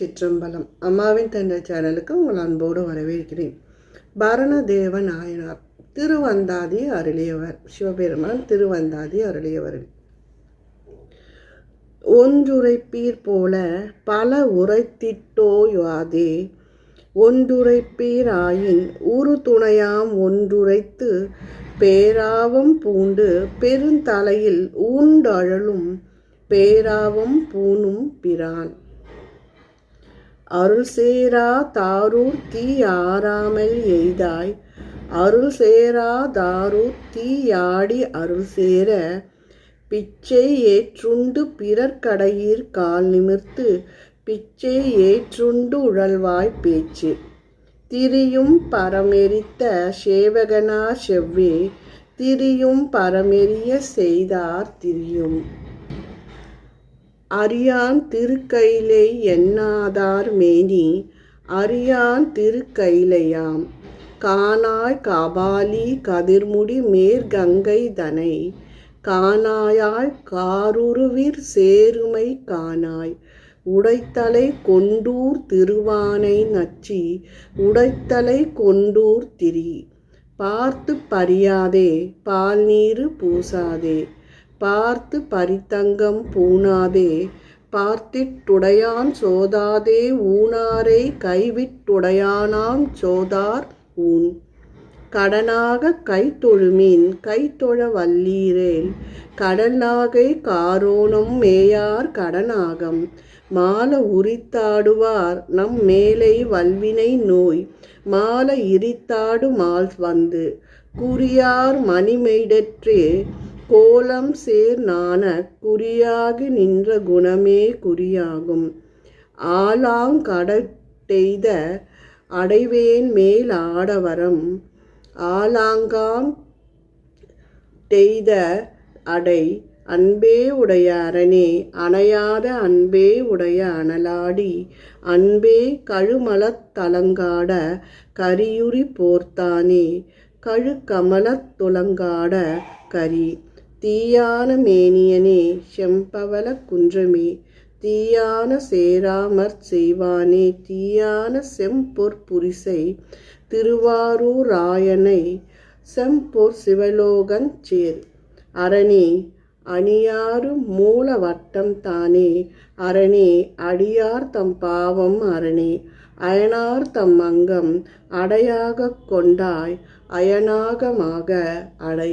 சிற்றம்பலம். அம்மாவின் தந்தை சேனலுக்கு உங்கள் அன்போடு வரவேற்கிறேன். பரணதேவ நாயனார் திருவந்தாதி அருளியவர். சிவபெருமான் திருவந்தாதி அருளியவர் ஒன்றுரைப்பீர் போல பல உரைத்திட்டோயாதே. ஒன்றுரைப்பீர் ஆயின் உரு துணையாம் ஒன்றுரைத்து பேராவம் பூண்டு பெருந்தலையில் ஊண்டழலும் பேராவம் பூணும் பிரான். அருள் சேரா தாரூர் தீ ஆறாமல் எய்தாய். அருள் சேரா தாரூர் தீயாடி அருள் சேர பிச்சை ஏற்றுண்டு பிறர்கடையீர் கால் நிமிர்த்து பிச்சை ஏற்றுண்டு உழல்வாய் பேச்சு. திரியும் பரமெரித்த சேவகனா செவ்வே திரியும் பரமெரிய செய்தார் திரியும். அரியான் திருக்கைலை எண்ணாதார் மேனி அரியான் திருக்கைலையாம் கானாய் காபாலி கதிர்முடி மேற்கங்கை தனை கானாயாய் காருருவிர் சேருமை கானாய். உடைத்தலை கொண்டூர் திருவானை நச்சி உடைத்தலை கொண்டூர் திரி. பார்த்து பறியாதே பால் நீரு பூசாதே. பார்த்து பரித்தங்கம் பூணாதே பார்த்திட்டுடையான் சோதாதே ஊனாரை கைவிட்டுடையானாம் சோதார் ஊன். கடனாக கைத்தொழுமீன் கைத்தொழ வல்லீரேல். கடனாகை காரோணம் மேயார் கடனாகம். மால உரித்தாடுவார் நம் மேலை வல்வினை நோய். மால இரித்தாடு மால் வந்து. குறியார் மணிமெய்டற்றே கோலம் சேர் நாண குறியாகி நின்ற குணமே குறியாகும். ஆலாங்கடட்டெய்த அடைவேன் மேல் ஆடவரம். ஆலாங்காம் டெய்த அடை அன்பே உடைய அரணே அணையாத அன்பே உடைய அனலாடி அன்பே கழுமலத் தலங்காட கரியுரி போர்த்தானே கழுக்கமலத் துலங்காட கரி. தீயான மேனியனே செம்பவள குன்றமே தீயான சேராமற் செய்வானே தீயான செம்பொற் புரிசை திருவாரூராயனை செம்பொற் சிவலோகஞ்சேர் அரணே அணியாறு மூல வட்டம் தானே அரணே அடியார் தம் பாவம் அரணே அயனார் தம் அங்கம் அடையாகக் கொண்டாய் அயனாகமாக அடை.